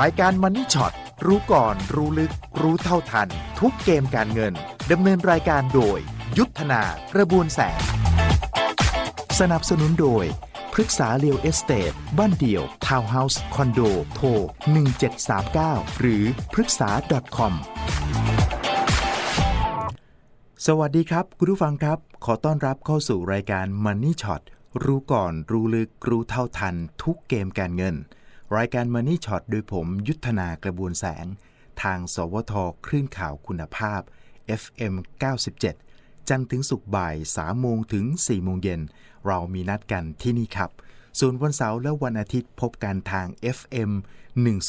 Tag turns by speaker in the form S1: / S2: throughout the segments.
S1: รายการมันนี่ช็อตรู้ก่อนรู้ลึก รู้เท่าทัน ทุกเกมการเงินดำเนินรายการโดย ยุทธนากระบวนแสง สนับสนุนโดยพฤกษาเรียวเอสเต e บ้านเดี่ยว ทาวน์เฮาส์ คอนโด โทร 1739 หรือพฤกษา .com สวัสดีครับ คุณผู้ฟังครับ ขอต้อนรับเข้าสู่รายการ Money Shot รู้ก่อนรู้ลึกรู้เท่าทัน ทุกเกมการเงิน รายการ Money Shot โดยผมยุทธนากระบวนแสง ทาง สวทคลื่นข่าวคุณภาพ FM 97 จันทร์ถึงศุกร์บ่าย3โมงถึง4โมงเย็น เรามีนัดกันที่นี่ครับ ส่วนวันเสาร์และวันอาทิตย์พบกันทาง FM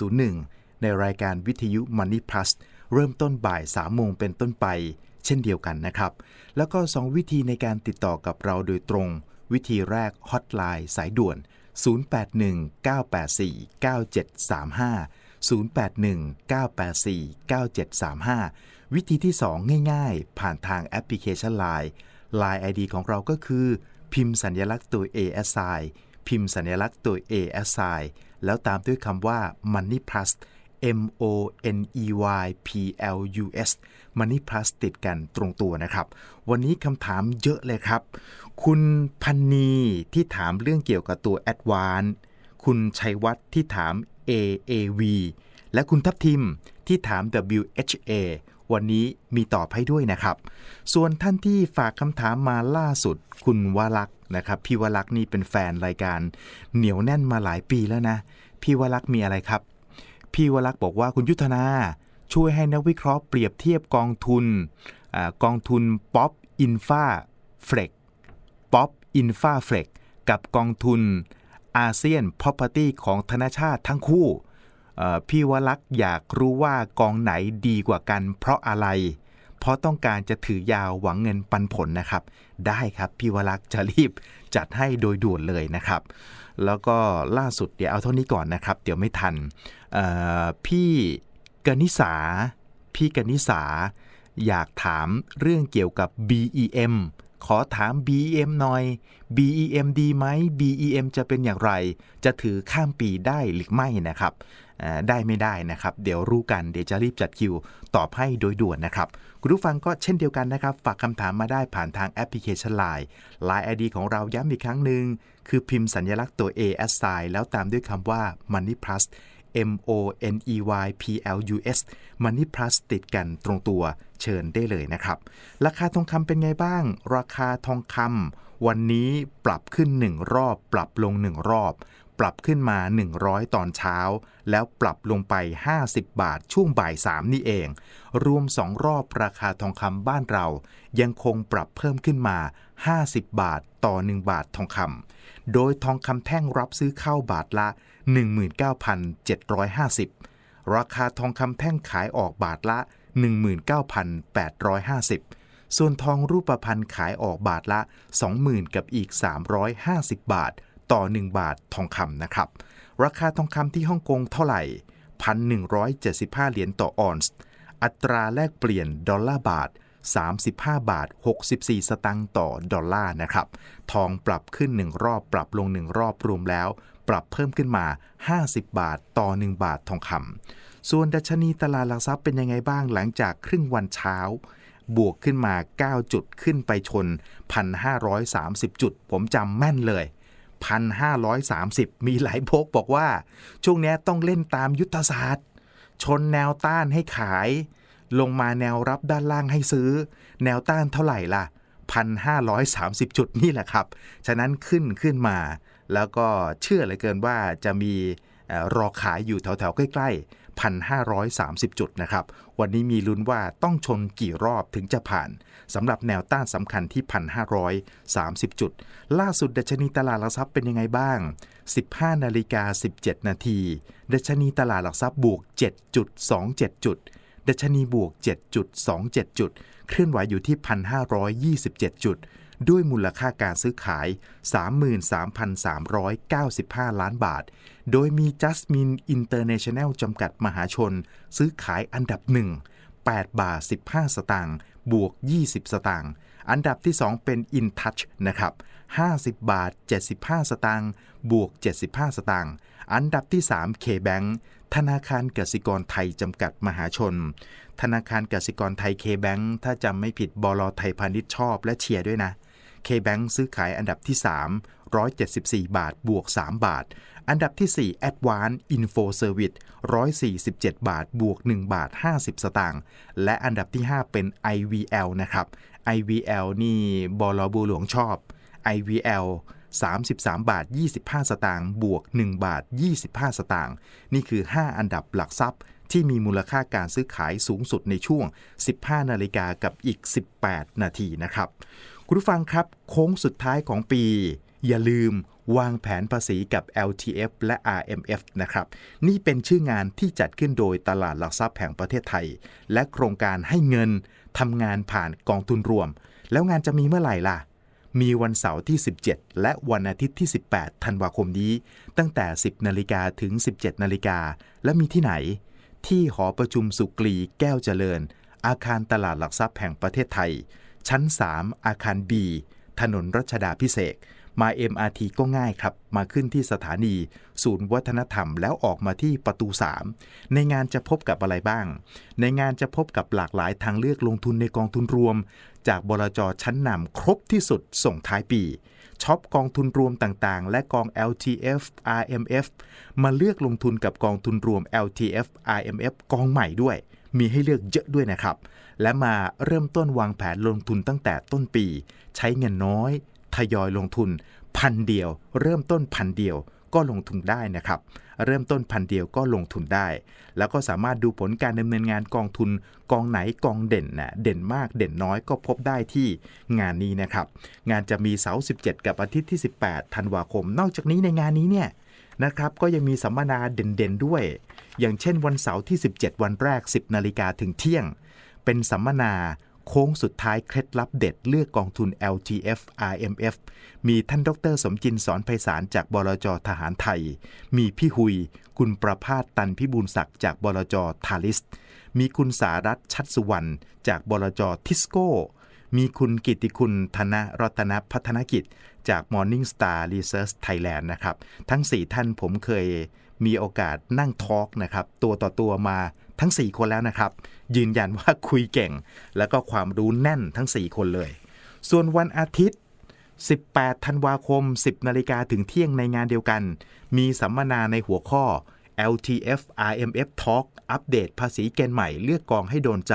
S1: 101 ในรายการวิทยุ Money Plus เริ่มต้นบ่าย3โมงเป็นต้นไป เช่นเดียวกันนะครับ แล้วก็ 2 วิธีในการติดต่อกับเราโดยตรง วิธีแรกฮอตไลน์สายด่วน 0 0819849735 081 984 9735 วิธีที่ 2 ง่ายๆ ผ่านทางแอปพลิเคชัน Line Line ID ของเราก็คือ พิมพ์สัญลักษณ์ตัว ASI พิมพ์สัญลักษณ์ตัว ASI แล้วตามด้วยคำว่า Money Plus M O N E Y P L U S Money Plus ติดกันตรงตัวนะครับ วันนี้คำถามเยอะเลยครับ คุณพันนีที่ถามเรื่องเกี่ยวกับตัว Advance คุณชัยวัฒน์ที่ถาม AAV และคุณทัพทิมที่ถาม WHA วันนี้มีตอบให้ด้วยนะครับ ส่วนท่านที่ฝากคำถามมาล่าสุด คุณวลักษ์นะครับ พี่วลักษ์นี่เป็นแฟนรายการ เหนียวแน่นมาหลายปีแล้วนะ พี่วลักษ์มีอะไรครับ พี่วลักษ์บอกว่าคุณยุทธนา ช่วยให้นักวิเคราะห์เปรียบเทียบกองทุนอกองทุนป๊อปอินฟาเฟลก ป๊อปอินฟาเฟลกกับกองทุนอาเซียน Property ของธนชาติทั้งคู่ พี่วลักษ์อยากรู้ว่ากองไหนดีกว่ากัน เพราะอะไร เพราะต้องการจะถือยาวหวังเงินปันผลนะครับ ได้ครับ พี่วลักษ์จะรีบจัดให้โดยด่วนเลยนะครับ แล้วก็ล่าสุดเดี๋ยวเอาเท่านี้ก่อนนะครับ เดี๋ยวไม่ทัน พี่กนิษาพี่กนิษาอยากถามเรื่องเกี่ยวกับ BEM ขอถาม BEM หน่อย BEM ดีไหม BEM จะเป็นอย่างไร จะถือข้ามปีได้หรือไม่นะครับได้ไม่ได้นะครับ เดี๋ยวรู้กันเดี๋ยวจะรีบจัดคิว ตอบให้โดยด่วนนะครับ คุณผู้ฟังก็เช่นเดียวกันนะครับ ฝากคำถามมาได้ผ่านทางแอปพลิเคชัน Line Line ID ของเราย้ำอีกครั้งหนึ่งคือพิมพ์สัญลักษณ์ตัว A S sign แล้วตามด้วยคำว่า Money Plus M O N E Y P L U S Money Plus ติดกันตรงตัวเชิญได้เลยนะครับ ราคาทองคำเป็นไงบ้าง ราคาทองคำวันนี้ปรับขึ้น 1 รอบ ปรับลง 1 รอบ ปรับขึ้นมา 100 ตอนเช้า แล้วปรับลงไป 50 บาทช่วงบ่าย 3 นี่เอง รวม 2 รอบราคาทองคำบ้านเรา ยังคงปรับเพิ่มขึ้นมา 50 บาทต่อ 1 บาททองคำ โดยทองคำแท่งรับซื้อเข้าบาทละ 19,750 ราคาทองคำแท่งขายออกบาทละ 19,850 ส่วนทองรูปพรรณขายออกบาทละ 20,000 กับอีก 350 บาท ต่อ 1 บาททองคำนะครับ ราคาทองคำที่ฮ่องกงเท่าไหร่ 1,175 เหรียญต่อออนซ์ อัตราแลกเปลี่ยนดอลลาร์บาท 35 บาท 64 สตางค์ต่อดอลลาร์นะครับ ทองปรับขึ้น 1 รอบปรับลง 1 รอบรวมแล้ว ปรับเพิ่มขึ้นมา 50 บาทต่อ 1 บาททองคำส่วนดัชนีตลาดหลักทรัพย์เป็นยังไงบ้างหลังจากครึ่งวันเช้า บวกขึ้นมา 9 จุดขึ้นไปชน 1,530 จุด ผมจำแม่นเลย 1,530 มีหลายพกบอกว่า ช่วงนี้ต้องเล่นตามยุทธศาสตร์ ชนแนวต้านให้ขาย ลงมาแนวรับด้านล่างให้ซื้อ แนวต้านเท่าไหร่ล่ะ 1,530 จุดนี่แหละครับ ฉะนั้นขึ้นขึ้นมา แล้วก็เชื่อเลือเกินว่าจะมีรอขายอยู่แถวๆ ใกล้ ๆ1,530 จุดนะครับ วันนี้มีลุ้นว่าต้องชนกี่รอบถึงจะผ่านสำหรับแนวต้านสำคัญที่ 1,530 จุด ล่าสุดดัชนีตลาดหลักทรัพย์เป็นยังไงบ้าง 15 นาฬิกา 17 นาทีดัชนีตลาดหลักทรัพย์บวก 7.27 จุด ดัชนีบวก 7.27 จุด เคลื่อนไหวอยู่ที่ 1,527 จุด ด้วยมูลค่าการซื้อขาย 33,395 ล้านบาท โดยมี Jasmine International จำกัดมหาชน ซื้อขายอันดับ 1 8 บาท 15 สตางค์ บวก 20 สตางค์ อันดับที่ 2 เป็น InTouch นะครับ 50 บาท 75 สตางค์ บวก 75 สตางค์ อันดับที่ 3 K-Bank ธนาคารกสิกรไทยจำกัดมหาชน ธนาคารกสิกรไทย K-Bank ถ้าจำไม่ผิดบลไทยพาณิชย์ชอบและเชียร์ด้วยนะ K-Bank ซื้อขายอันดับที่ 3 174 บาทบวก 3 บาท อันดับที่ 4 Advance Info Service 147 บาทบวก 1 บาท 50 สตางค์และอันดับที่ 5 เป็น IVL นะครับ IVL นี่บลบูหลวงชอบ IVL 33 บาท 25 สตางค์บวก 1 บาท 25 สตางค์นี่คือ 5 อันดับหลักทรัพย์ที่มีมูลค่าการซื้อขายสูงสุดในช่วง 15 นาฬิกากับอีก 18 นาทีนะครับ คุณผู้ฟังครับ โค้งสุดท้ายของปี อย่าลืมวางแผนภาษีกับ LTF และ RMF นะครับ นี่เป็นชื่องานที่จัดขึ้นโดยตลาดหลักทรัพย์แห่งประเทศไทย และโครงการให้เงินทำงานผ่านกองทุนรวม แล้วงานจะมีเมื่อไหร่ล่ะ มีวันเสาร์ที่ 17 และวันอาทิตย์ที่ 18 ธันวาคมนี้ ตั้งแต่ 10 นาฬิกาถึง 17 นาฬิกา และมีที่ไหน ที่หอประชุมสุกรีแก้วเจริญ อาคารตลาดหลักทรัพย์แห่งประเทศไทย ชั้น 3 อาคาร B ถนนรัชดาพิเศษ มา MRT ก็ง่ายครับ มาขึ้นที่สถานี ศูนย์วัฒนธรรม แล้วออกมาที่ประตู 3 ในงานจะพบกับอะไรบ้าง ในงานจะพบกับหลากหลายทางเลือกลงทุนในกองทุนรวม จากบลจชั้นนำครบที่สุดส่งท้ายปีช็อปกองทุนรวมต่างๆ และกอง LTF RMF มาเลือกลงทุนกับกองทุนรวม LTF RMF กองใหม่ด้วย มีให้เลือกเยอะด้วยนะครับ และมาเริ่มต้นวางแผนลงทุนตั้งแต่ต้นปี ใช้เงินน้อย ทยอยลงทุนพันเดียว เริ่มต้นพันเดียวก็ลงทุนได้นะครับ เริ่มต้นพันเดียวก็ลงทุนได้ แล้วก็สามารถดูผลการดำเนินงานกองทุนกองไหนกองเด่นนะเด่นมากเด่นน้อยก็พบได้ที่งานนี้นะครับ งานจะมีเสาร์17 กับอาทิตย์ที่ 18ธันวาคม นอกจากนี้ในงานนี้เนี่ยนะครับก็ยังมีสัมมนาเด่นๆด้วย อย่างเช่นวันเสาร์ที่ 17 วันแรก 10 นาฬิกาถึงเที่ยง เป็นสัมมนา โค้งสุดท้ายเคล็ดลับเด็ดเลือกกองทุน LTF RMF มีท่านดร สมจินสอนไพศาลจากบลจทหารไทย มีพี่หุย คุณประพาสตันพิบูลศักดิ์จากบลจทาลิส มีคุณสารัตชัดสุวรรณจากบลจทิสโก้ มีคุณกิติคุณธนรัตนพัฒนกิจ จาก Morning Star Research Thailand นะครับ ทั้ง 4 ท่านผมเคยมีโอกาสนั่งทอล์กนะครับ ตัวต่อตัวมา ทั้ง 4 คนแล้วนะครับ ยืนยันว่าคุยเก่ง แล้วก็ความรู้แน่นทั้ง 4 คนเลย ส่วนวันอาทิตย์ 18 ธันวาคม 10 นาฬิกาถึงเที่ยงในงานเดียวกัน มีสัมมนาในหัวข้อ LTF RMF Talk อัปเดตภาษีเกณฑ์ใหม่เลือกกองให้โดนใจ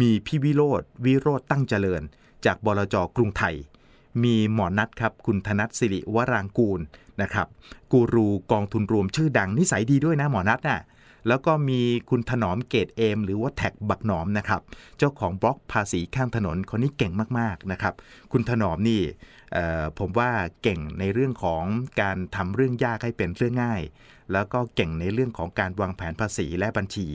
S1: มีพี่วิโรธวิโรธตั้งเจริญ จากบลจกรุงไทย มีหมอนัทครับ คุณธนัทสิริวรางกูลนะครับ กูรูกองทุนรวมชื่อดังนิสัยดีด้วยนะหมอนัทน่ะ แล้วก็มีคุณถนอมเกตเอมหรือว่าแท็กบักหนอมนะครับ เจ้าของบล็อกภาษีข้างถนนคนนี้เก่งมากๆนะครับ คุณถนอมนี่ผมว่าเก่งในเรื่องของการทำเรื่องยากให้เป็นเรื่องง่าย แล้วก็เก่งในเรื่องของการวางแผนภาษีและบัญชี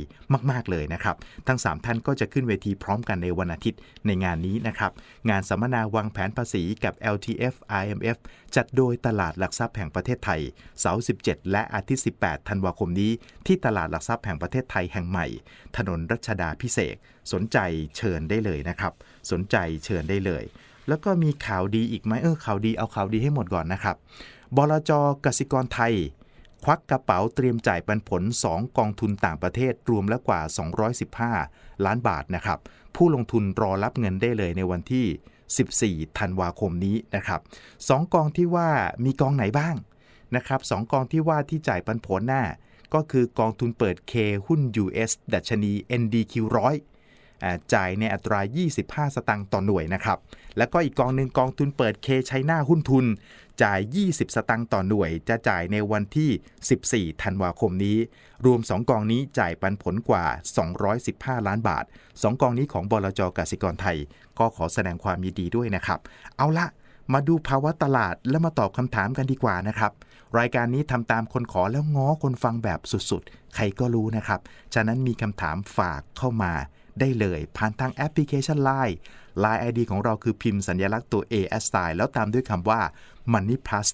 S1: มาก ๆ เลยนะครับ ทั้ง 3 ท่านก็จะขึ้นเวทีพร้อมกันในวันอาทิตย์ในงานนี้นะครับ งานสัมมนาวางแผนภาษีกับ LTF IMF จัดโดยตลาดหลักทรัพย์แห่งประเทศไทย เสาร์ 17 และอาทิตย์ 18 ธันวาคมนี้ ที่ตลาดหลักทรัพย์แห่งประเทศไทยแห่งใหม่ ถนนรัชดาพิเศษ สนใจเชิญได้เลยนะครับ สนใจเชิญได้เลย แล้วก็มีข่าวดีอีกไหมเออข่าวดีเอาข่าวดีให้หมดก่อนนะครับบลจกสิกรไทย ควักกระเป๋าเตรียมจ่ายปันผล 2 กองทุนต่างประเทศรวมแล้วกว่า 215 ล้านบาทนะครับ ผู้ลงทุนรอรับเงินได้เลยในวันที่ 14 ธันวาคมนี้นะครับสองกองที่ว่ามีกองไหนบ้างนะครับสองกองที่ว่าที่จ่ายปันผลหน้า ก็คือกองทุนเปิด K หุ้น US ดัชนี NDQ 100 จ่ายในอัตรา 25 สตางค์ต่อหน่วยนะครับ แล้วก็อีกกองหนึ่งกองทุนเปิด K ใช้หน้าหุ้นทุน จ่าย 20 สตางค์ต่อหน่วย จะจ่ายในวันที่ 14 ธันวาคมนี้ รวม 2 กองนี้จ่ายปันผลกว่า 215 ล้านบาท 2 กองนี้ของบลจกสิกรไทย ก็ขอแสดงความยินดีด้วยนะครับ เอาละมาดูภาวะตลาดและมาตอบคำถามกันดีกว่านะครับ รายการนี้ทำตามคนขอแล้วง้อคนฟังแบบสุดๆ ใครก็รู้นะครับ ฉะนั้นมีคำถามฝากเข้ามา ได้เลยผ่านทางแอปพลิเคชัน Line Line ID ของเราคือพิมพ์สัญลักษณ์ตัว A S I แล้วตามด้วยคำว่า Money Plus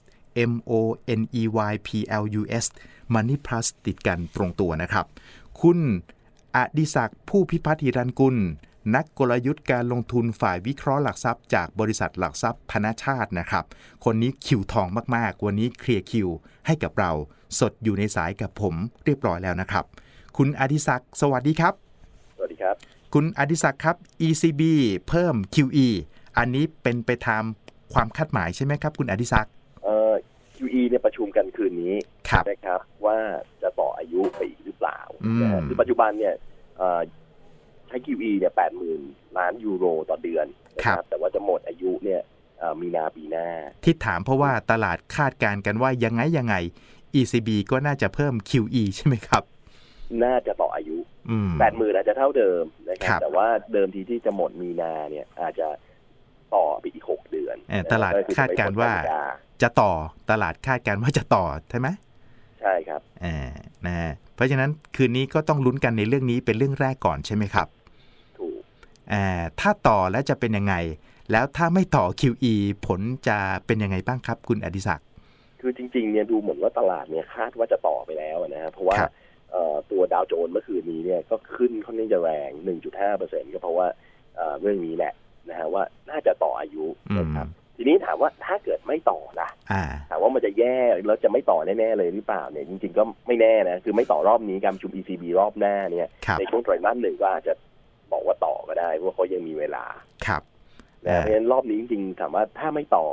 S1: M O N E Y P L U S Money Plus ติดกันตรงตัวนะครับ คุณอดิศักดิ์ผู้พิพัฒน์หิรันกุล นักกลยุทธ์การลงทุนฝ่ายวิเคราะห์หลักทรัพย์ จากบริษัทหลักทรัพย์ธนชาตินะครับ คนนี้คิวทองมากๆ วันนี้เคลียร์คิวให้กับเรา สดอยู่ในสายกับผมเรียบร้อยแล้วนะครับ คุณอดิศักดิ์สวัสดีครับ
S2: สวัสดีครับ
S1: คุณอดิศักดิ์ครับ ECB เพิ่ม QE อันนี้เป็นไปตามความคาดหมายใช่ไหมครับ คุณอดิศักดิ์
S2: เอ่อ QE เนี่ยประชุมกันคืนนี้
S1: ครับ
S2: นะครับ ว่าจะต่ออายุไปอีกหรือเปล่า
S1: อืม
S2: นะฮะคือปัจจุบันเนี่ยเอ่อใช้ QE เนี่ยแปดหมื่นล้านยูโรต่อเดือนนะครับแต่ว่าจะหมดอายุเนี่ยเอ่อมีนาปีหน้า
S1: ที่ถามเพราะว่าตลาดคาดการณ์กันว่ายังไงยังไง ECB ก็น่าจะเพิ่ม QE ใช่ไหมครับ
S2: น่าจะต่ออายุ
S1: อืม
S2: แปดหมื่นอาจจะเท่าเดิมนะครั
S1: ครับบ
S2: แต่ว่าเดิมทีที่จะหมดมีนาเนี่ย อาจจะต่อไปอีกหกเดือน
S1: เอ่อ
S2: นะ
S1: ตลาด
S2: ก็อ
S1: คาดการณ์ว่า
S2: จะไปหมดนย
S1: จะต่อตลาดคาดการณ์ว่าจะต่อใช่ไหม
S2: ใช่ครับ
S1: อ่านะฮะเพราะฉะนั้นคืนนี้ก็ต้องลุ้นกันในเรื่องนี้เป็นเรื่องแรกก่อนใช่ไหมครับ
S2: ถูก
S1: อ่าถ้าต่อแล้วจะเป็นยังไง แล้วถ้าไม่ต่อ QE ผลจะเป็นยังไงบ้างครับ คุณอดิศักดิ์
S2: คือจริงๆเนี่ยดูเหมือนว่าตลาดเนี่ยคาดว่าจะต่อไปแล้วนะฮะเพราะว่า
S1: ครับ
S2: เอ่อ ตัวดาวโจนส์เมื่อคืนนี้เนี่ยก็ขึ้นค่อนข้างจะแรง 1.5เปอร์เซ็นต์ก็เพราะว่าเอ่อเรื่องนี้แหละนะฮะว่าน่าจะต่ออายุ
S1: อืม
S2: นะครับทีนี้ถามว่าถ้าเกิดไม่ต่อนะ
S1: อ่า
S2: ถามว่ามันจะแย่แล้วจะไม่ต่อแน่ ๆ เลยหรือเปล่าเนี่ยจริง ๆ ก็ไม่แน่นะ คือไม่ต่อรอบนี้การประชุม ECB รอบหน้าเนี่ย
S1: ครับ
S2: ในช่วงไตรมาสหนึ่งก็อาจจะบอกว่าต่อก็ได้เพราะว่าเขายังมีเวลา
S1: ครับ
S2: นะ
S1: อ่า
S2: เพราะฉะนั้นรอบนี้จริงๆถามว่าถ้าไม่ต่อ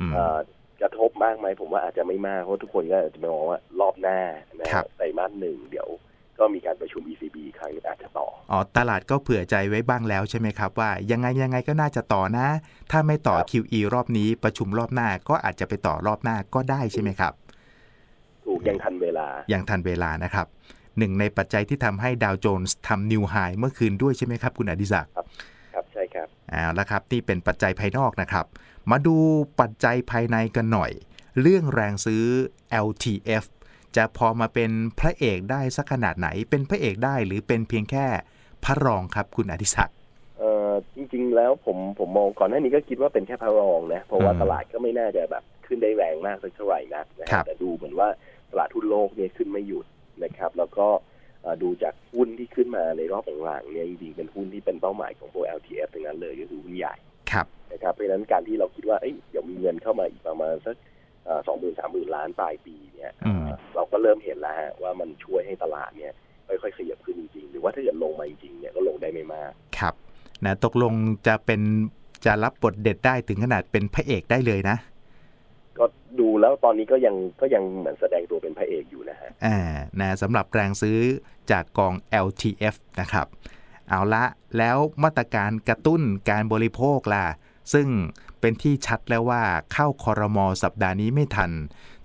S1: อืม
S2: เอ่อ กระทบมากไหมผมว่าอาจจะไม่มาก เพราะทุกคนก็จะมองว่ารอบหน้านะครับไตรมาสหนึ่งเดี๋ยวก็มีการประชุม ECB อีกครั้งหนึ่งอาจจะต่อ
S1: อ๋อ ตลาดก็เผื่อใจไว้บ้างแล้วใช่ไหมครับ ว่ายังไงยังไงก็น่าจะต่อนะ ถ้าไม่ต่อ
S2: ครับ
S1: QE รอบนี้ประชุมรอบหน้าก็อาจจะไปต่อรอบหน้าก็ได้ใช่ไหมครับ
S2: ถูกยังทันเวลา
S1: อย่างทันเวลานะครับหนึ่งในปัจจัยที่ทำให้ดาวโจนส์ทำนิวไฮเมื่อคืนด้วยใช่ไหมครับ คุณอดิศักดิ์
S2: ครับใช่ครับ
S1: เอาละครับ นี่เป็นปัจจัยภายนอกนะครับ มาดูปัจจัยภายในกันหน่อย เรื่องแรงซื้อ LTF จะพอมาเป็นพระเอกได้สักขนาดไหน เป็นพระเอกได้หรือเป็นเพียงแค่พระรองครับคุณอดิศักดิ์
S2: เอ่อจริงๆแล้วผมผมมองก่อนหน้านี้ก็คิดว่าเป็นแค่พระรองนะ เพราะว่า
S1: อืม
S2: ตลาดก็ไม่น่าจะแบบขึ้นได้แรงมากสักเท่าไหร่นักนะค
S1: ครั
S2: รับบแต่ดูเหมือนว่าตลาดทุนโลกเนี่ยขึ้นไม่หยุดนะครับ แล้วก็เอ่อดูจากหุ้นที่ขึ้นมาในรอบหลังๆเนี่ยจริงๆเป็นหุ้นที่เป็นเป้าหมายของพวก LTF ทั้งนั้นเลยก็คือหุ้นใหญ่
S1: ครับ
S2: นะครับเพราะฉะนั้นการที่เราคิดว่าเอ้ยเดี๋ยวมีเงินเข้ามาอีกประมาณสักสองหมื่นสามหมื่นล้านปลายปีเนี่ย
S1: อืม
S2: เอ่อเราก็เริ่มเห็นแล้วฮะว่ามันช่วยให้ตลาดเนี่ยค่อยๆขยับขึ้นจริงๆหรือว่าถ้าเกิดลงมาจริงๆเนี่ยก็ลงได้ไม่มาก
S1: ครับนะตกลงจะเป็นจะรับบทเด็ดได้ถึงขนาดเป็นพระเอกได้เลยนะ
S2: ก็ดูแล้วตอนนี้ก็ยังก็ยังเหมือนแสดงตัวเป็นพระเอกอยู่นะฮะ
S1: อ่านะสำหรับแรงซื้อจากกอง LTF นะครับ เอาละแล้วมาตรการกระตุ้นการบริโภคล่ะ ซึ่งเป็นที่ชัดแล้วว่าเข้าคอรมอสัปดาห์นี้ไม่ทัน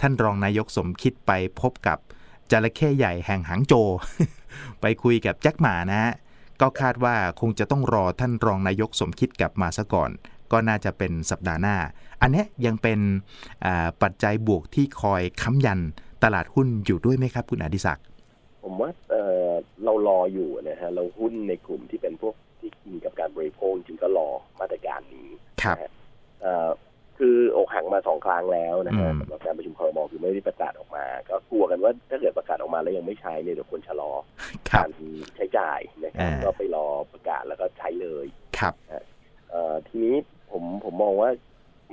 S1: ท่านรองนายกสมคิดไปพบกับจระเข้ใหญ่แห่งหางโจ ไปคุยกับแจ็คหมานะฮะก็คาดว่าคงจะต้องรอท่านรองนายกสมคิดกลับมาซะก่อน ก็น่าจะเป็นสัปดาห์หน้า อันนี้ยังเป็นปัจจัยบวกที่คอยค้ำยันตลาดหุ้นอยู่ด้วยไหมครับ คุณอดิศักดิ์
S2: ผมว่าเเรารออยู่นะฮะเราหุ้นในกลุ่มที่เป็นพวกที่กินกับการบริโภคจริงก็รอมาตรการนี้
S1: ครับ
S2: นะฮะเอ่อคืออกหักมาสองครั้งแล้วนะฮะ
S1: อืม
S2: สำหรับการประชุมคอรมอคือไม่ได้ประกาศออกมา ก็กลัวกันว่าถ้าเกิดประกาศออกมาแล้วยังไม่ใช้เนี่ยเดี๋ยวคนชะลอ
S1: ครับ
S2: การใช้จ่ายนะครับ
S1: อ่า
S2: ก็ไปรอประกาศแล้วก็ใช้เลย
S1: ครับ
S2: เอ่อทีนี้ผมผมมองว่า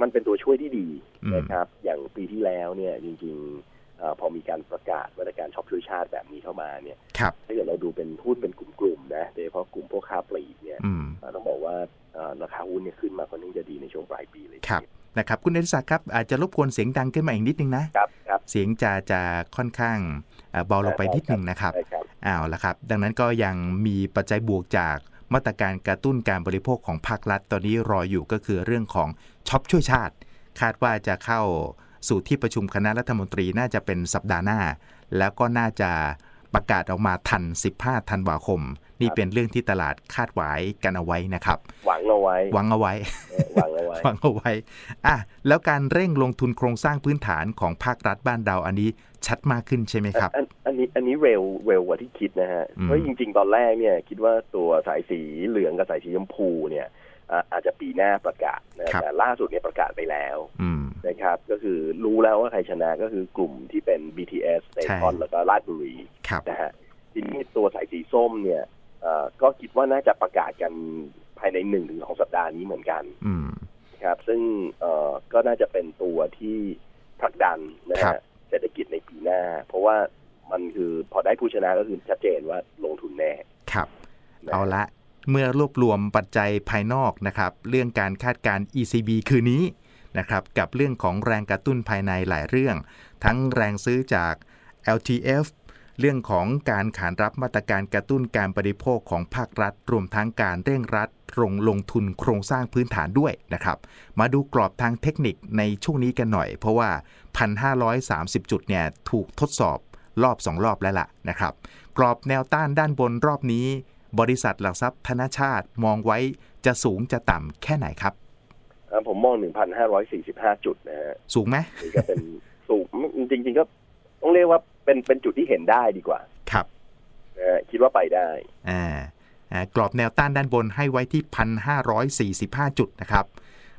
S2: มันเป็นตัวช่วยที่ดี
S1: อืม
S2: นะครับ อย่างปีที่แล้วเนี่ยจริงๆเออพอมีการประกาศมาตรการช็อปช่วยชาติแบบนี้เข้ามาเนี่ย
S1: ครับ
S2: ถ้าเกิดเราดูเป็นหุ้นเป็นกลุ่มๆนะโดยเฉพาะกลุ่มพวกค้าปลีกเนี่ย
S1: อืม
S2: เอ่อต้องบอกว่าเอ่อ ราคาหุ้นเนี่ยขึ้นมาค่อนข้างจะดีในช่วงปลายปีเลย
S1: ครับนะครับคุณอดิศักดิ์ครับอาจจะรบกวนเสียงดังขึ้นมาอีกนิดนึงนะ
S2: ครับครับ
S1: เสียงจะจะค่อนข้างเอ่อเบาลงไปนิดนึงนะครับ
S2: ใช่ครับ
S1: อ้าวละครับ ดังนั้นก็ยังมีปัจจัยบวกจากมาตรการกระตุ้นการบริโภคของภาครัฐ ตอนนี้รออยู่ก็คือเรื่องของช็อปช่วยชาติ คาดว่าจะเข้าสู่ที่ประชุมคณะรัฐมนตรีน่าจะเป็นสัปดาห์หน้า แล้วก็น่าจะประกาศออกมาทัน 15 ธันวาคม นี่เป็นเรื่องที่ตลาดคาดหวายกันเอาไว้นะครับ
S2: หวังเอาไว้
S1: หวังเอาไว้
S2: เออหวังเอาไว้
S1: วางเอาไว้อะแล้วการเร่งลงทุนโครงสร้างพื้นฐานของภาครัฐบ้านเราอันนี้ชัดมากขึ้นใช่ไหมครับ
S2: อันอันนี้อันนี้เร็วเร็วกว่าที่คิดนะฮะ
S1: อืม
S2: เพราะจริง ๆ ตอนแรกเนี่ยคิดว่าตัวสายสีเหลืองกับสายสีชมพูเนี่ยอ่าอาจจะปีหน้าประกาศนะแต่ล่าสุดเนี่ยประกาศไปแล้ว
S1: อืม
S2: นะครับ ก็คือรู้แล้วว่าใครชนะก็คือกลุ่มที่เป็น BTS เ a
S1: ใช่
S2: ทอนแล้วก็ลาดบุรี
S1: ครับ
S2: นะฮะทีนี้ตัวสายสีส้มเนี่ยเอ่อ ก็คิดว่าน่าจะประกาศกันภายในหนึ่งถึงสองสัปดาห์นี้เหมือนกัน
S1: อืม
S2: ครับ ซึ่งเอ่อก็น่าจะเป็นตัวที่ผลักดันนะ
S1: ครั
S2: ฮะ
S1: บ
S2: เศรษฐกิจในปีหน้า เพราะว่ามันคือพอได้ผู้ชนะก็คือชัดเจนว่าลงทุนแน่
S1: ครับ
S2: นะ
S1: เอาละเมื่อรวบรวมปัจจัยภายนอกนะครับ เรื่องการคาดการณ์ ECB คืนนี้นะครับ กับเรื่องของแรงกระตุ้นภายในหลายเรื่อง ทั้งแรงซื้อจาก LTF เรื่องของการขานรับมาตรการกระตุ้นการบริโภคของภาครัฐ รวมทั้งการเร่งรัดลงลงทุนโครงสร้างพื้นฐานด้วยนะครับ มาดูกรอบทางเทคนิคในช่วงนี้กันหน่อย เพราะว่า 1,530 จุดเนี่ยถูกทดสอบรอบ 2 รอบแล้วล่ะนะครับ กรอบแนวต้านด้านบนรอบนี้ บริษัทหลักทรัพย์ธนชาติมองไว้จะสูงจะต่ำแค่ไหนครับ
S2: อ่าผมมอง 1,545 จุดนะฮะ
S1: สูงไหม
S2: นี่ก็เป็นสูงจริง ๆ ก็ต้องเรียกว่า เป็นเป็นจุดที่เห็นได้ดีกว่า
S1: ครับ
S2: นะฮะคิดว่าไปได้
S1: อ่าอ่ากรอบแนวต้านด้านบนให้ไว้ที่1,545จุดนะครับ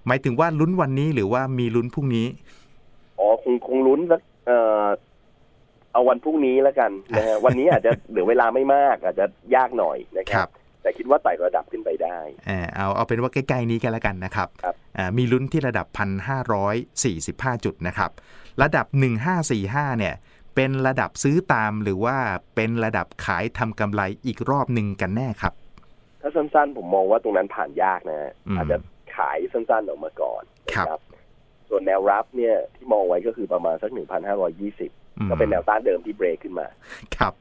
S1: หมายถึงว่าลุ้นวันนี้หรือว่ามีลุ้นพรุ่งนี้
S2: อ๋อคงคงลุ้นสักเอ่อเอาวันพรุ่งนี้แล้วกันนะฮะวันนี้อาจจะเหลือเวลาไม่มาก อาจจะยากหน่อยนะค
S1: ครั
S2: รับ
S1: บ
S2: แต่คิดว่าไต่ระดับขึ้นไปได้
S1: อ่าเอาเอาเป็นว่าใกล้ๆนี้กันแล้วกันนะครับ
S2: ครับ
S1: อ่ามีลุ้นที่ระดับ1,545จุดนะครับ ระดับ1545เนี่ย เป็นระดับซื้อตามหรือว่าเป็นระดับขายทำกำไรอีกรอบหนึ่งกันแน่ครับ
S2: ถ้าสั้นๆ ผมมองว่าตรงนั้นผ่านยากนะฮะ
S1: อืม
S2: อาจจะขายสั้นๆออกมาก่อน
S1: ครับ
S2: นะส่วนแนวรับเนี่ยที่มองไว้ก็คือประมาณสัก1,520
S1: อืม
S2: ก็เป็นแนวต้านเดิมที่เบรกขึ้นมา
S1: ครับ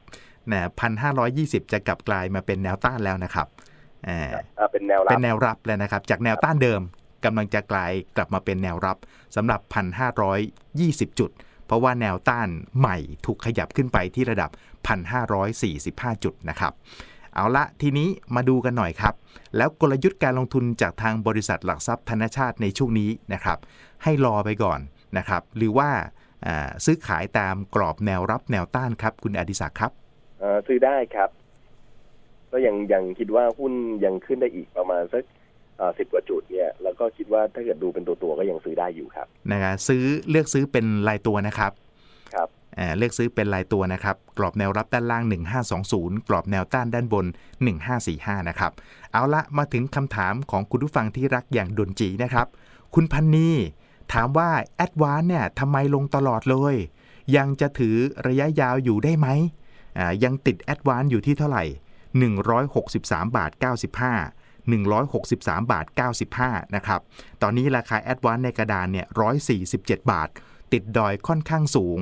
S1: นะ1,520จะกลับกลายมาเป็นแนวต้านแล้วนะครับอ่า
S2: อ่าเป็นแนวรั
S1: เป็
S2: บ
S1: นแนวรับแล้วนะครับ จากแนวต้านเดิมกำลังจะกลายกลับมาเป็นแนวรับสำหรับ1,520จุด เพราะว่าแนวต้านใหม่ถูกขยับขึ้นไปที่ระดับ 1,545 จุดนะครับ เอาละทีนี้มาดูกันหน่อยครับ แล้วกลยุทธ์การลงทุนจากทางบริษัทหลักทรัพย์ธนชาติในช่วงนี้นะครับ ให้รอไปก่อนนะครับ หรือว่าซื้อขายตามกรอบแนวรับแนวต้านครับ คุณอดิศักดิ์ครับ
S2: ซื้อได้ครับ ก็ยังยังคิดว่าหุ้นยังขึ้นได้อีกประมาณสัก สิบกว่าจุดเนี่ยแล้วก็คิดว่าถ้าเกิดดูเป็นตัวตัวๆก็ยังซื้อได้อยู่ครับ
S1: นะครับซื้อเลือกซื้อเป็นรายตัวนะครับ
S2: ครับ
S1: อ่าเลือกซื้อเป็นรายตัวนะครับ กรอบแนวรับด้านล่าง 1520 กรอบแนวต้านด้านบน 1545 นะครับ เอาละมาถึงคำถามของคุณผู้ฟังที่รักอย่างดนจีนะครับ คุณพันนีถามว่าแอดวานเนี่ยทำไมลงตลอดเลย ยังจะถือระยะยาวอยู่ได้ไหมอ่ายังติดแอดวานอยู่ที่เท่าไหร่ 163 บาท 95 163 บาท 95 นะครับ ตอนนี้ราคาแอดวานในกระดานเนี่ย 147 บาท ติดดอยค่อนข้างสูง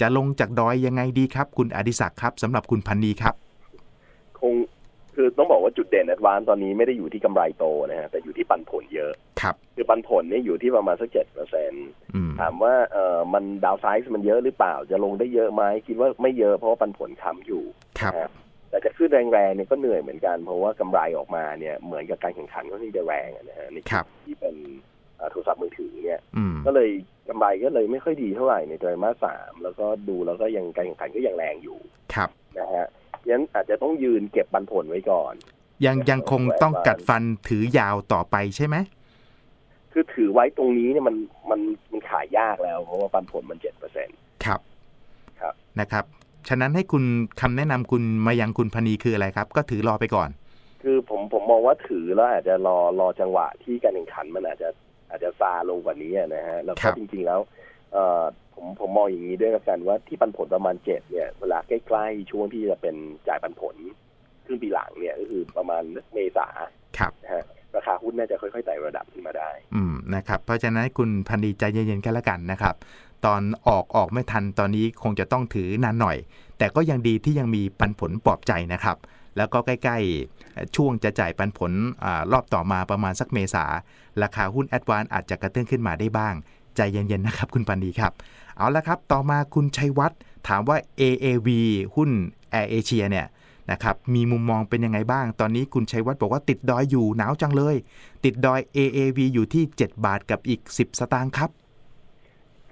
S1: จะลงจากดอยยังไงดีครับ คุณอดิศักดิ์ครับสำหรับคุณพันนีครับ
S2: คงคือต้องบอกว่าจุดเด่นแอดวานตอนนี้ไม่ได้อยู่ที่กำไรโตนะฮะแต่อยู่ที่ปันผลเยอะ
S1: ครับ
S2: คือปันผลเนี่ยอยู่ที่ประมาณสักเจ็ดเปอร์เซ็น
S1: อืม
S2: ถามว่าเออมันดาวไซส์มันเยอะหรือเปล่า จะลงได้เยอะไหมคิดว่าไม่เยอะเพราะว่าปันผลค้ำอยู่
S1: ครับ
S2: นะฮะ แต่จะขึ้นแรงๆเนี่ยก็เหนื่อยเหมือนกัน เพราะว่ากำไรออกมาเนี่ยเหมือนกับการแข่งขันก็ที่จะแรงอะนะฮะใน
S1: ครับ
S2: ที่เป็นเอ่อโทรศัพท์มือถือเนี่ย
S1: อืม
S2: ก็เลยกำไรก็เลยไม่ค่อยดีเท่าไหร่ในไตรมาสสามแล้วก็ดูแล้วก็ยังการแข่งขันก็ยังแรงอยู่
S1: ครับ
S2: นะฮะยันอาจจะต้องยืนเก็บปันผลไว้ก่อน
S1: ยังยังคงต้องกัดฟันถือยาวต่อไปใช่ไหม
S2: คือถือไว้ตรงนี้เนี่ยมันมันมันขายยากแล้วเพราะว่าปันผลมันเจ็ดเปอร์เซ็น
S1: ครับ
S2: ครับ
S1: นะครับ ฉะนั้นให้คุณคำแนะนำคุณมายังคุณพนีคืออะไรครับ ก็ถือรอไปก่อน
S2: คือผมผมมองว่าถือแล้วอาจจะรอรอจังหวะที่การแข่งขันมันอาจจะอาจจะซาลงกว่านี้อะนะฮะแล้ว
S1: ครั
S2: ก็
S1: บ
S2: จริง ๆแล้วเอ่อผมผมมองอย่างนี้ด้วยละกันว่าที่ปันผลประมาณเจ็ดเนี่ยเวลาใกล้ๆช่วงที่จะเป็นจ่ายปันผลครึ่งปีหลังเนี่ยก็คือประมาณเมษา
S1: ครับ
S2: นะฮะราคาหุ้นน่าจะค่อยๆไต่ระดับขึ้นมาได้
S1: อืมนะครับ เพราะฉะนั้นให้คุณพันดีใจเย็นๆกันละกันนะครับ ตอนออกออกไม่ทันตอนนี้คงจะต้องถือนานหน่อย แต่ก็ยังดีที่ยังมีปันผลปลอบใจนะครับ แล้วก็ใกล้ๆ ช่วงจะจ่ายปันผลอรอบต่อมาประมาณสักเมษา ราคาหุ้นแอดวานอาจจะกระเตื้องขึ้นมาได้บ้าง ใจเย็นๆนะครับคุณปันดีครับ เอาละครับ ต่อมาคุณชัยวัฒน์ถามว่า AAV หุ้น Air Asia เนี่ยนะครับมีมุมมองเป็นยังไงบ้าง ตอนนี้คุณชัยวัฒน์บอกว่าติดดอยอยู่หนาวจังเลย ติดดอย AAV อยู่ที่ 7 บาทกับอีก 10 สตางค์ครับ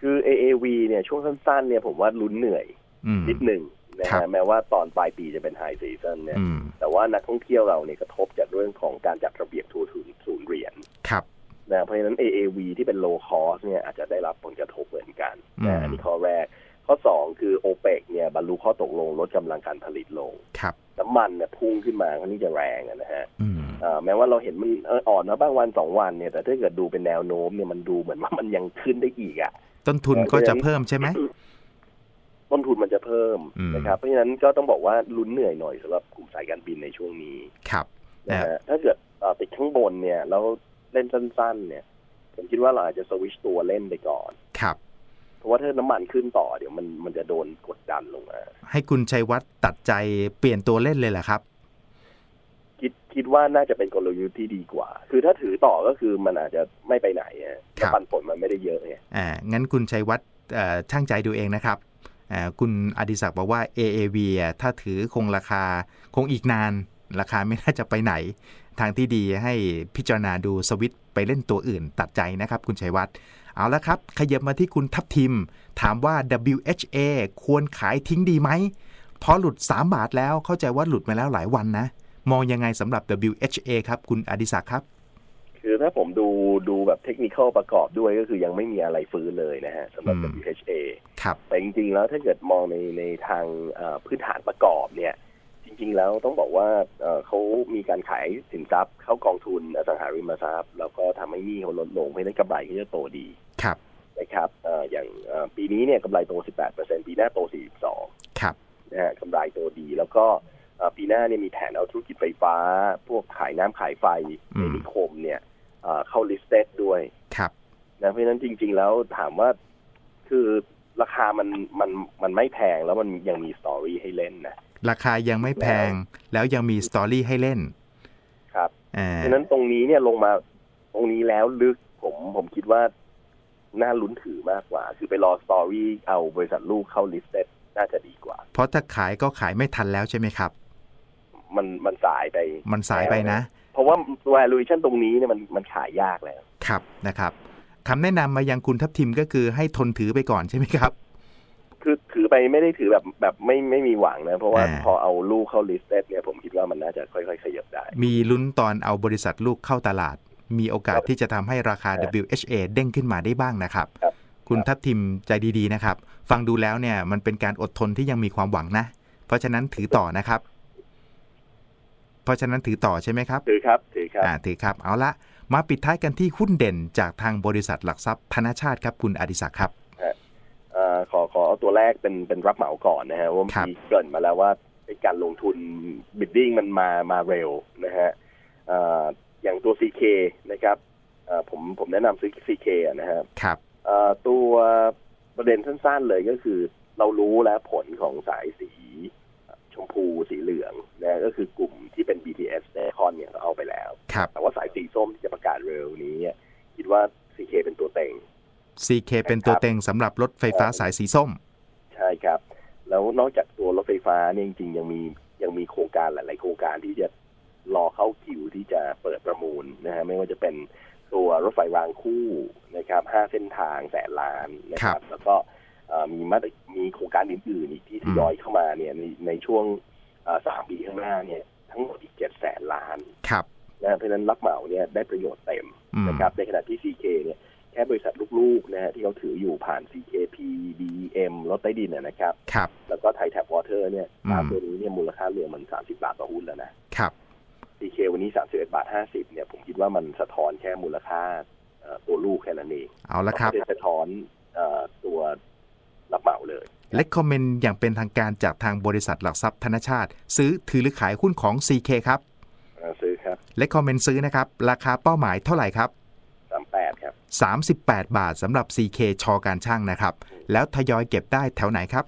S2: คือ AAV เนี่ยช่วงสั้นๆเนี่ยผมว่าลุ้นเหนื่อย
S1: อืม
S2: นิดหนึ่งนะ
S1: ครั
S2: ฮะ
S1: บ
S2: แม้ว่าตอนปลายปีจะเป็นไฮซีซันเนี่ย
S1: อืม
S2: แต่ว่านักท่องเที่ยวเราเนี่ยกระทบจากเรื่องของการจัดระเบียบทัวร์ศูนย์ศูนย์เหรียญ
S1: ครับ
S2: นะเพราะฉะนั้น AAV ที่เป็น low cost เนี่ยอาจจะได้รับผลกระทบเหมือนกัน
S1: อืม
S2: นะอันนี้ข้อแรก ข้อสองคือ OPEC เนี่ยเนี่ยบรรลุข้อตกลงลดกำลังการผลิตลง
S1: ครับ
S2: น้ำมันเนี่ยพุ่งขึ้นมาก็นี่จะแรงอะนะฮะ
S1: อืม
S2: เอ่อแม้ว่าเราเห็นมันเอออ่อนมาบ้างวันสองวันเนี่ยแต่ถ้าเกิดดูเป็นแนวโน้มเนี่ยมันดูเหมือนว่ามันยังขึ้นได้อีกอะ
S1: ต้นทุนก็จะเพิ่มใช่ไหม
S2: ต้นทุนมันจะเพิ่ม
S1: อืม
S2: นะครับ เพราะฉะนั้นก็ต้องบอกว่าลุ้นเหนื่อยหน่อยสำหรับกลุ่มสายการบินในช่วงนี้
S1: ครับ
S2: นะฮะถ้าเกิดเอ่อติดข้างบนเนี่ยแล้วเล่นสั้น ๆ เนี่ย ผมคิดว่าเราอาจจะสวิชตัวเล่นไปก่อน
S1: ครับ
S2: เพราะว่าถ้าน้ำมันขึ้นต่อเดี๋ยวมันมันจะโดนกดดันลงมา
S1: ให้คุณชัยวัฒน์ตัดใจเปลี่ยนตัวเล่นเลยเหรอครับ
S2: คิดคิดว่าน่าจะเป็นกลยุทธ์ที่ดีกว่า คือถ้าถือต่อก็คือมันอาจจะไม่ไปไหนอะ
S1: ครับ
S2: แล้วปันผลมันไม่ได้เยอะไง
S1: อ่างั้นคุณชัยวัฒน์เอ่อช่างใจดูเองนะครับอ่าคุณอดิศักดิ์บอกว่า AAV อะถ้าถือคงราคาคงอีกนาน ราคาไม่น่าจะไปไหน ทางที่ดีให้พิจารณาดูสวิตช์ไปเล่นตัวอื่นตัดใจนะครับ คุณชัยวัฒน์เอาละครับ ขยับมาที่คุณทัพทิม ถามว่า WHA ควรขายทิ้งดีไหมเพราะหลุด 3 บาทแล้วเข้าใจว่าหลุดมาแล้วหลายวันนะ มองยังไงสำหรับ WHA ครับ คุณอดิศักดิ์ครับ
S2: คือถ้าผมดูดูแบบเทคนิคประกอบด้วยก็คือยังไม่มีอะไรฟื้นเลยนะฮะสำหรับ
S1: อืม
S2: WHA
S1: ครับ
S2: แต่จริง ๆ แล้วถ้าเกิดมองในในทางเอ่อพื้นฐานประกอบเนี่ย จริง ๆ แล้วต้องบอกว่าเอ่อเขามีการขายสินทรัพย์เข้ากองทุนอสังหาริมทรัพย์ แล้วก็ทำให้หนี้เขาลดลง เพราะฉะนั้นกำไรก็จะโตดี
S1: ครับ
S2: นะครับเอ่ออย่างเอ่อปีนี้เนี่ยกำไรโต 18%ปีหน้าโต 42
S1: ครับ
S2: นะฮะกำไรโตดีแล้วก็เอ่อ ปีหน้าเนี่ยมีแผนเอาธุรกิจไฟฟ้า พวกขายน้ำขายไฟ
S1: อื
S2: ใน
S1: ม
S2: นิคมเนี่ยเอ่อเข้า listed ด้วย
S1: ครับ
S2: นะเพราะฉะนั้นจริง ๆ แล้วถามว่าคือราคามันมันมันไม่แพงแล้วมันยังมีสตอรี่ให้เล่นนะ
S1: ราคายังไม่แพงแล้วยังมีสตอรี่ให้เล่น
S2: ครับ
S1: อ่า
S2: เพราะฉะนั้นตรงนี้เนี่ยลงมาตรงนี้แล้วลึกผมผมคิดว่าน่าลุ้นถือมากกว่า คือไปรอสตอรี่เอาบริษัทลูกเข้า listed น่าจะดีกว่า
S1: เพราะถ้าขายก็ขายไม่ทันแล้วใช่ไหมครับ
S2: มันมันสายไป
S1: มันสายไปนะ
S2: เพราะว่า valuation ตรงนี้เนี่ยมันมันขายยากแล้ว
S1: ครับนะครับคำแนะนำมายังคุณทัพทิมก็คือให้ทนถือไปก่อนใช่ไหมครับ
S2: คือถือไปไม่ได้ถือแบบแบบไม่ไม่มีหวังนะ เพราะว่า
S1: อ่า
S2: พอเอาลูกเข้า listed เนี่ยผมคิดว่ามันน่าจะค่อยๆ ขยับได้
S1: มีลุ้นตอนเอาบริษัทลูกเข้าตลาด มีโอกาส
S2: ครับ
S1: ที่จะทำให้ราคา
S2: ครับ
S1: WHA เด้งขึ้นมาได้บ้างนะครับ
S2: ครับ
S1: คุณ
S2: ครับ
S1: ทัพทิมใจดีๆนะครับ ฟังดูแล้วเนี่ยมันเป็นการอดทนที่ยังมีความหวังนะ เพราะฉะนั้นถือต่อนะครับ เพราะฉะนั้นถือต่อใช่ไหมครับ
S2: ถือครับ ถือครับ
S1: อ่า ถือครับ เอาละ มาปิดท้ายกันที่หุ้นเด่นจากทางบริษัทหลักทรัพย์ธนชาติครับ คุณอดิศักดิ์ครับ
S2: เอ่อขอขอเอาตัวแรกเป็นเป็นรับเหมาก่อนนะฮะว่า
S1: ครับ
S2: มีเกรินมาแล้วว่าเป็นการลงทุนบิดดิ้งมันมามาเร็วนะฮะเอ่ออย่างตัว CK นะครับเอ่อผมผมแนะนำซื้อ CK อะนะฮะ
S1: ครับ
S2: เอ่อตัวประเด็นสั้นๆเลยก็คือเรารู้แล้วผลของสายสี ชมพูสีเหลืองนะก็คือกลุ่มที่เป็น BTS ในคอนเนี่ยเขาเอาไปแล้ว
S1: ครับ
S2: แต่ว่าสายสีส้มที่จะประกาศเร็วนี้เนี่ยคิดว่า CK เป็นตัวเต็ง
S1: CK เป็นตัวเต็งสำหรับรถไฟฟ้าสายสีส้ม
S2: ใช่ครับ แล้วนอกจากตัวรถไฟฟ้าเนี่ยจริงๆยังมียังมีโครงการหลายๆโครงการที่จะรอเข้าคิวที่จะเปิดประมูลนะฮะไม่ว่าจะเป็นตัวรถไฟรางคู่นะครับห้าเส้นทางแสนล้านนะค
S1: ครั
S2: รับ
S1: บ
S2: แล้วก็เอ่อ มีมาตรมีโครงการอื่นๆอีกที่ทยอยเข้ามาเนี่ยในในช่วงเอ่อสามปีข้างหน้าเนี่ย ทั้งหมดอีกเจ็ดแสนล้าน
S1: ครับ
S2: นะฮะเพราะฉะนั้นรับเหมาเนี่ยได้ประโยชน์เต็ม
S1: อืม
S2: นะครับในขณะที่ CK เนี่ยแค่บริษัทลูกๆนะฮะที่เขาถืออยู่ผ่าน CKP BM รถใต้ดินนะนะครับ
S1: ครับ
S2: แล้วก็ไทยแท็บวอเตอร์เนี่ย
S1: อืม
S2: ตามตัวนี้เนี่ยมูลค่ารวมมัน30บาทต่อหุ้นแล้วนะ
S1: ครับ
S2: CK วันนี้31บาท50เนี่ยผมคิดว่ามันสะท้อนแค่มูลค่าเอ่อตัวลูกแค่นั้นเอง
S1: เอาละครับ
S2: ไม่ได้สะท้อนเอ่อตัว รับเหมาเลย
S1: เล c กคอมเมนต์อย่างเป็นทางการจากทางบริษัทหลักทรัพย์ธนชาติ ซื้อถือหรือขายหุ้นของ CK ครับ
S2: เอ่อซื้อครับ
S1: เล c กคอมเมนต์ซื้อนะครับ ราคาเป้าหมายเท่าไหร่ครับ
S2: 38ครับ
S1: 38 บาทสำหรับ CK ชอการช่างนะครับ แล้วทยอยเก็บได้แถวไหนครับ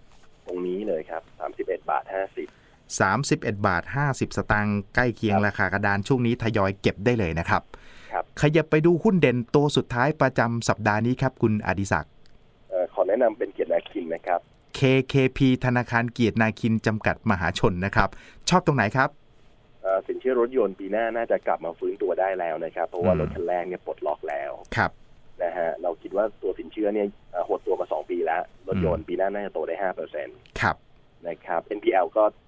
S2: ตรงนี้เลยครับ31บาท50
S1: 31 บาท 50 สตางค์ใกล้เคียง
S2: ครับ
S1: ราคากระดานช่วงนี้ทยอยเก็บได้เลยนะครับ
S2: ครับ
S1: ขยับไปดูหุ้นเด่นตัวสุดท้ายประจำสัปดาห์นี้ครับคุณอดิศักดิ์
S2: เอ่อขอแนะนำเป็นเกียรติ นาคินนะครับ
S1: KKP ธนาคารเกียรตินาคินจำกัดมหาชนนะครับ ชอบตรงไหนครับ
S2: เอ่อสินเชื่อรถยนต์ปีหน้าน่าจะกลับมาฟื้นตัวได้แล้วนะครับ เพราะว่า
S1: อืม
S2: รถคันแรกเนี่ยปลดล็อกแล้ว
S1: ครับ
S2: นะฮะเราคิดว่าตัวสินเชื่อเนี่ยเอ่อหดตัวมา2ปีแล้ว รถยนต์ปีหน้าน่าจะโตได้5เปอร์เซ็นต์
S1: ครับ
S2: นะครับ NPL ก็โ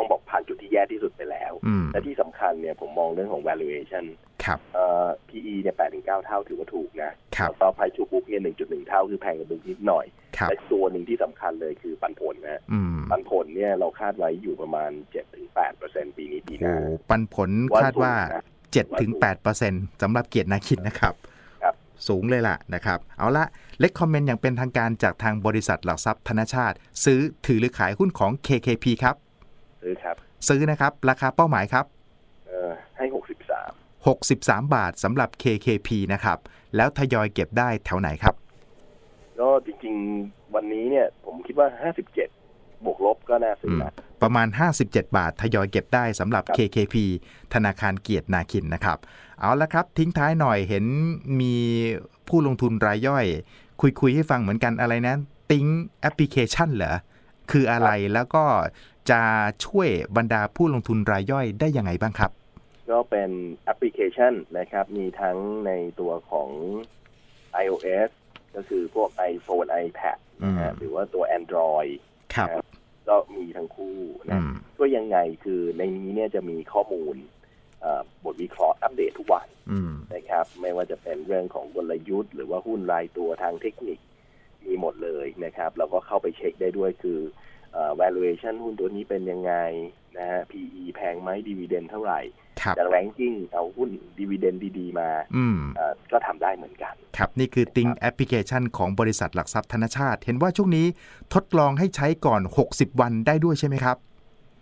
S2: ตต้องบอกผ่านจุดที่แย่ที่สุดไปแล้ว
S1: อืม
S2: และที่สำคัญเนี่ยผมมองเรื่องของ valuation
S1: ครับ
S2: เอ่อ PE เนี่ยแปดถึงเก้าเท่าถือว่าถูกนะครับแล้วก็ price to book เนี่ยหนึ่งจุดหนึ่งเท่าคือแพงกว่าบุ๊กนิดหน่อย
S1: ครับ
S2: และตัวหนึ่งที่สำคัญเลยคือปันผลนะ
S1: อืม
S2: ปันผลเนี่ยเราคาดไว้อยู่ประมาณเจ็ดถึงแปดเปอร์เซ็นปีนี้ปีห
S1: โอ้
S2: น้า
S1: ปันผลคาดว่า
S2: สูงนะ
S1: 7ถึง8เปอร์เซ็นต์สำหรับเกียรตินาคินนะครับ
S2: ครับ
S1: สูงเลยล่ะนะครับ เอาละเล็กคอมเมนต์อย่างเป็นทางการจากทางบริษัทหลักทรัพย์ธนชาติ ซื้อถือหรือขายหุ้นของ KKP ครับ
S2: ซื้อครับ
S1: ซื้อนะครับ ราคาเป้าหมายครับ
S2: เอ่อให้หกสิบสาม
S1: 63บาทสำหรับ KKP นะครับ แล้วทยอยเก็บได้แถวไหนครับ
S2: ก็จริงๆวันนี้เนี่ย ผมคิดว่าห้าสิบเจ็ดบวกลบก็น่าซื้อนะ
S1: ประมาณ 57 บาท ทยอยเก็บได้สำหรับ
S2: ครับ
S1: KKP ธนาคารเกียรตินาคินนะครับ เอาละครับ ทิ้งท้ายหน่อยเห็นมีผู้ลงทุนรายย่อย คุยคุยๆให้ฟังเหมือนกันอะไรนะ ติ้งแอปพลิเคชันเหรอ คืออะไรแล้วก็ จะช่วยบรรดาผู้ลงทุนรายย่อยได้ยังไงบ้างครับ
S2: ก็เป็นแอปพลิเคชันนะครับ มีทั้งในตัวของ iOS ก็คือพวก iPhone iPad นะฮะ
S1: อืม
S2: หรือว่าตัว Android
S1: ครับ
S2: ครับก็มีทั้งคู่
S1: อื
S2: นะ
S1: ม
S2: ก็ยังไงคือในนี้เนี่ยจะมีข้อมูลเอ่อบทวิเคราะห์อัปเดตทุกวัน
S1: อืม
S2: นะครับ ไม่ว่าจะเป็นเรื่องของกลยุทธ์ หรือว่าหุ้นรายตัวทางเทคนิคมีหมดเลยนะครับ เราก็เข้าไปเช็คได้ด้วยคือเอ่อ valuation หุ้นตัวนี้เป็นยังไงนะฮะ PE แพงไหม dividend เท่าไหร่
S1: ครับ
S2: จาก ranking เอาหุ้น dividend ดีๆ มา
S1: อืม
S2: เอ่อก็ทำได้เหมือนกัน
S1: ครับ นี่คือติ้งแอปพลิเคชันของบริษัทหลักทรัพย์ธนชาติ เห็นว่าช่วงนี้ทดลองให้ใช้ก่อน 60 วันได้ด้วยใช่ไหมครับ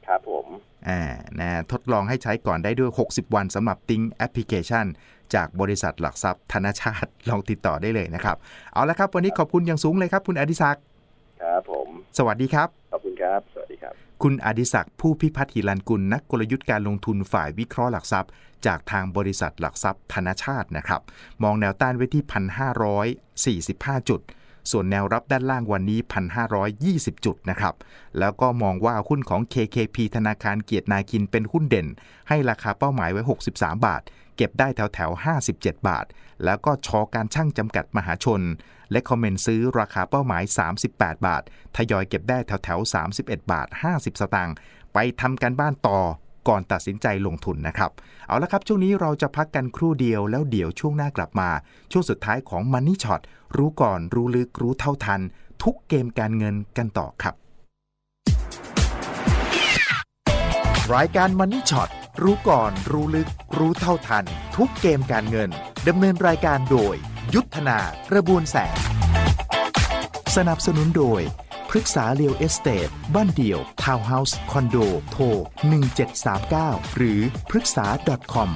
S2: ครับผม
S1: อ่านะทดลองให้ใช้ก่อนได้ด้วย 60 วันสำหรับติ้งแอปพลิเคชัน จากบริษัทหลักทรัพย์ธนชาติลองติดต่อได้เลยนะครับ เอาละครับ วันนี้ขอบคุณอย่างสูงเลยครับ คุณอดิศักดิ์
S2: ครับผม
S1: สวัสดีครับ
S2: ขอบคุณครับสวัสดี คุ
S1: ณอดิศักดิ์ผู้พิพัฒน์หิรันกุลนักกลยุทธ์การลงทุนฝ่ายวิเคราะห์หลักทรัพย์ จากทางบริษัทหลักทรัพย์ธนชาตินะครับ มองแนวต้านไว้ที่ 1,545 จุด ส่วนแนวรับด้านล่างวันนี้ 1,520 จุดนะครับ แล้วก็มองว่าหุ้นของ KKP ธนาคารเกียรตินาคินเป็นหุ้นเด่น ให้ราคาเป้าหมายไว้ 63 บาท เก็บได้แถวแถว 57 บาท แล้วก็ชอการช่างจำกัดมหาชน และคอมเมนต์ซื้อราคาเป้าหมาย 38 บาท ทยอยเก็บได้แถวแถว31 บาท 50 สตางค์ไปทำการบ้านต่อก่อนตัดสินใจลงทุนนะครับ เอาละครับ ช่วงนี้เราจะพักกันครู่เดียวแล้วเดี๋ยวช่วงหน้ากลับมา ช่วงสุดท้ายของ Money Shot รู้ก่อนรู้ลึกรู้เท่าทัน ทุกเกมการเงินกันต่อครับ รายการ Money Shot รู้ก่อนรู้ลึก รู้เท่าทัน ทุกเกมการเงินดำเนินรายการโดย ยุทธนากระบวนแสง สนับสนุนโดยพฤกษาเรียวเอสเตทบ้านเดี่ยว ทาวน์เฮาส์ คอนโด โทร 1739 หรือพฤกษา .com